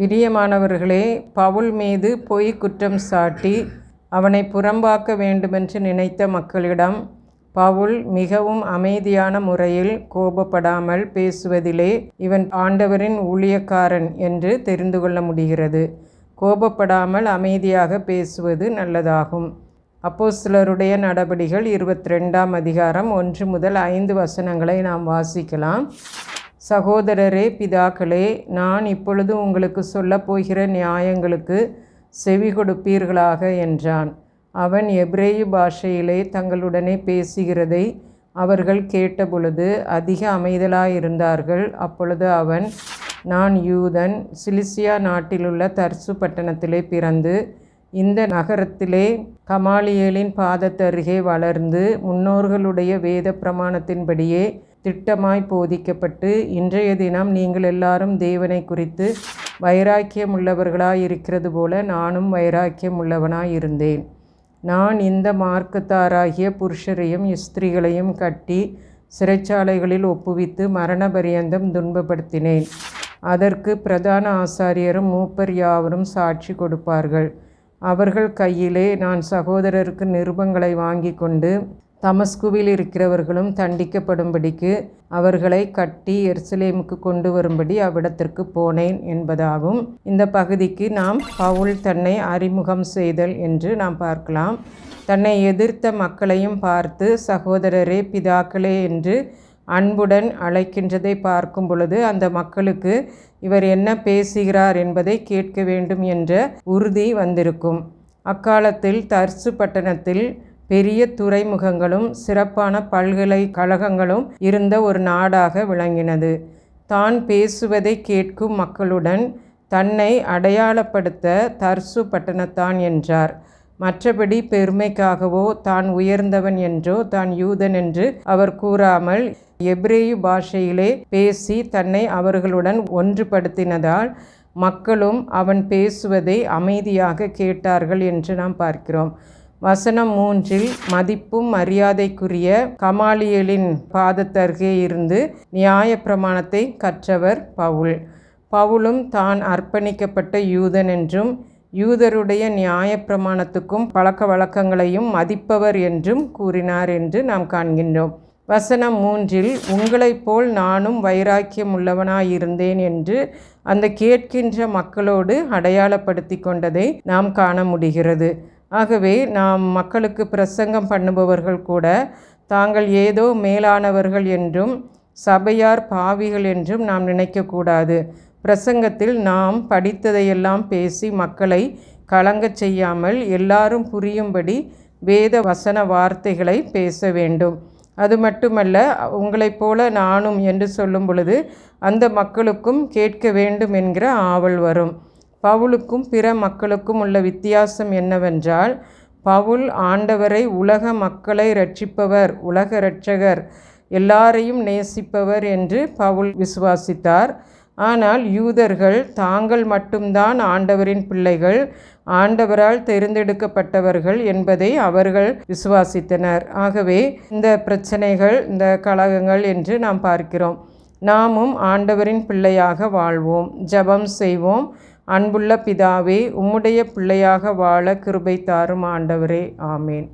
பிரியமானவர்களே பவுல் மீது பொய் குற்றம் சாட்டி அவனை புறம்பாக்க வேண்டுமென்று நினைத்த மக்களிடம் பவுல் மிகவும் அமைதியான முறையில் கோபப்படாமல் பேசுவதிலே இவன் ஆண்டவரின் ஊழியக்காரன் என்று தெரிந்து கொள்ள முடிகிறது. கோபப்படாமல் அமைதியாக பேசுவது நல்லதாகும். அப்போ சிலருடைய நடபடிகள் இருபத்தி ரெண்டாம் அதிகாரம் ஒன்று முதல் ஐந்து வசனங்களை நாம் வாசிக்கலாம். சகோதரரே பிதாக்களே நான் இப்பொழுது உங்களுக்கு சொல்லப்போகிற நியாயங்களுக்கு செவி கொடுப்பீர்களாக என்றான். அவன் எப்ரேயு பாஷையிலே தங்களுடனே பேசுகிறதை அவர்கள் கேட்டபொழுது அதிக அமைதலாயிருந்தார்கள். அப்பொழுது அவன் நான் யூதன் சிலிசியா நாட்டிலுள்ள தர்சு பட்டணத்திலே பிறந்து இந்த நகரத்திலே கமாலியலின் பாதத்தருகே வளர்ந்து முன்னோர்களுடைய வேத பிரமாணத்தின்படியே திட்டமாய் போதிக்கப்பட்டு இன்றைய தினம் நீங்கள் எல்லாரும் தேவனை குறித்து வைராக்கியம் உள்ளவர்களாய் இருக்கிறது போல நானும் வைராக்கியம் உள்ளவனாய் இருந்தேன் நான் இந்த மார்க்கத்தாராகிய புருஷரையும் ஸ்திரீகளையும் கட்டி சிறைச்சாலைகளில் ஒப்புவித்து மரண பரியந்தம் துன்பப்படுத்தினேன். அதற்கு பிரதான ஆசாரியரும் மூப்பர் யாவரும் சாட்சி கொடுப்பார்கள். அவர்கள் கையிலே நான் சகோதரருக்கு நிருபங்களை வாங்கி கொண்டு தமஸ்குவில் இருக்கிறவர்களும் தண்டிக்கப்படும்படிக்கு அவர்களை கட்டி எருசலேமுக்கு கொண்டு வரும்படி அவ்விடத்திற்கு போனேன் என்பதாகும். இந்த பகுதிக்கு நாம் பவுல் தன்னை அறிமுகம் செய்தல் என்று நாம் பார்க்கலாம். தன்னை எதிர்த்த மக்களையும் பார்த்து சகோதரரே பிதாக்களே என்று அன்புடன் அழைக்கின்றதை பார்க்கும் பொழுது அந்த மக்களுக்கு இவர் என்ன பேசுகிறார் என்பதை கேட்க வேண்டும் என்ற உறுதி வந்திருக்கும். அக்காலத்தில் தர்சு பட்டணத்தில் பெரிய துறைமுகங்களும் சிறப்பான பல்கலைக்கழகங்களும் இருந்த ஒரு நாடாக விளங்கினது. தான் பேசுவதை கேட்கும் மக்களுடன் தன்னை அடையாளப்படுத்த தர்சு பட்டணத்தான் என்றார். மற்றபடி பெருமைக்காகவோ தான் உயர்ந்தவன் என்றோ தான் யூதன் என்று அவர் கூறாமல் எப்ரேயு பாஷையிலே பேசி தன்னை அவர்களுடன் ஒன்றுபடுத்தினதால் மக்களும் அவன் பேசுவதை அமைதியாக கேட்டார்கள் என்று நாம் பார்க்கிறோம். வசனம் மூன்றில் மதிப்பும் மரியாதைக்குரிய கமாலியலின் பாதத்தருகே இருந்து நியாய பிரமாணத்தை கற்றவர் பவுல். பவுலும் தான் அர்ப்பணிக்கப்பட்ட யூதன் என்றும் யூதருடைய நியாய பிரமாணத்துக்கும் பழக்க வழக்கங்களையும் மதிப்பவர் என்றும் கூறினார் என்று நாம் காண்கின்றோம். வசனம் மூன்றில் உங்களைப் போல் நானும் வைராக்கியம் உள்ளவனாயிருந்தேன் என்று அந்த கேட்கின்ற மக்களோடு அடையாளப்படுத்தி கொண்டதை நாம் காண முடிகிறது. ஆகவே நாம் மக்களுக்கு பிரசங்கம் பண்ணுபவர்கள் கூட தாங்கள் ஏதோ மேலானவர்கள் என்றும் சபையார் பாவிகள் என்றும் நாம் நினைக்கக்கூடாது பிரசங்கத்தில் நாம் படித்ததையெல்லாம் பேசி மக்களை கலங்கச் செய்யாமல் எல்லாரும் புரியும்படி வேத வசன வார்த்தைகளை பேச வேண்டும். அது மட்டுமல்ல உங்களைப் போல நானும் என்று சொல்லும் பொழுது அந்த மக்களுக்கும் கேட்க வேண்டும் என்கிற ஆவல் வரும். பவுலுக்கும் பிற மக்களுக்கும் உள்ள வித்தியாசம் என்னவென்றால் பவுல் ஆண்டவரை உலக மக்களை ரட்சிப்பவர் உலக இரட்சகர் எல்லாரையும் நேசிப்பவர் என்று பவுல் விசுவாசித்தார். ஆனால் யூதர்கள் தாங்கள் மட்டும்தான் ஆண்டவரின் பிள்ளைகள் ஆண்டவரால் தேர்ந்தெடுக்கப்பட்டவர்கள் என்பதை அவர்கள் விசுவாசித்தனர். ஆகவே இந்த பிரச்சனைகள் இந்த கழகங்கள் என்று நாம் பார்க்கிறோம். நாமும் ஆண்டவரின் பிள்ளையாக வாழ்வோம் ஜபம் செய்வோம் அன்புள்ள பிதாவே உம்முடைய பிள்ளையாக வாழ கிருபை தாரும் ஆண்டவரே. ஆமேன்.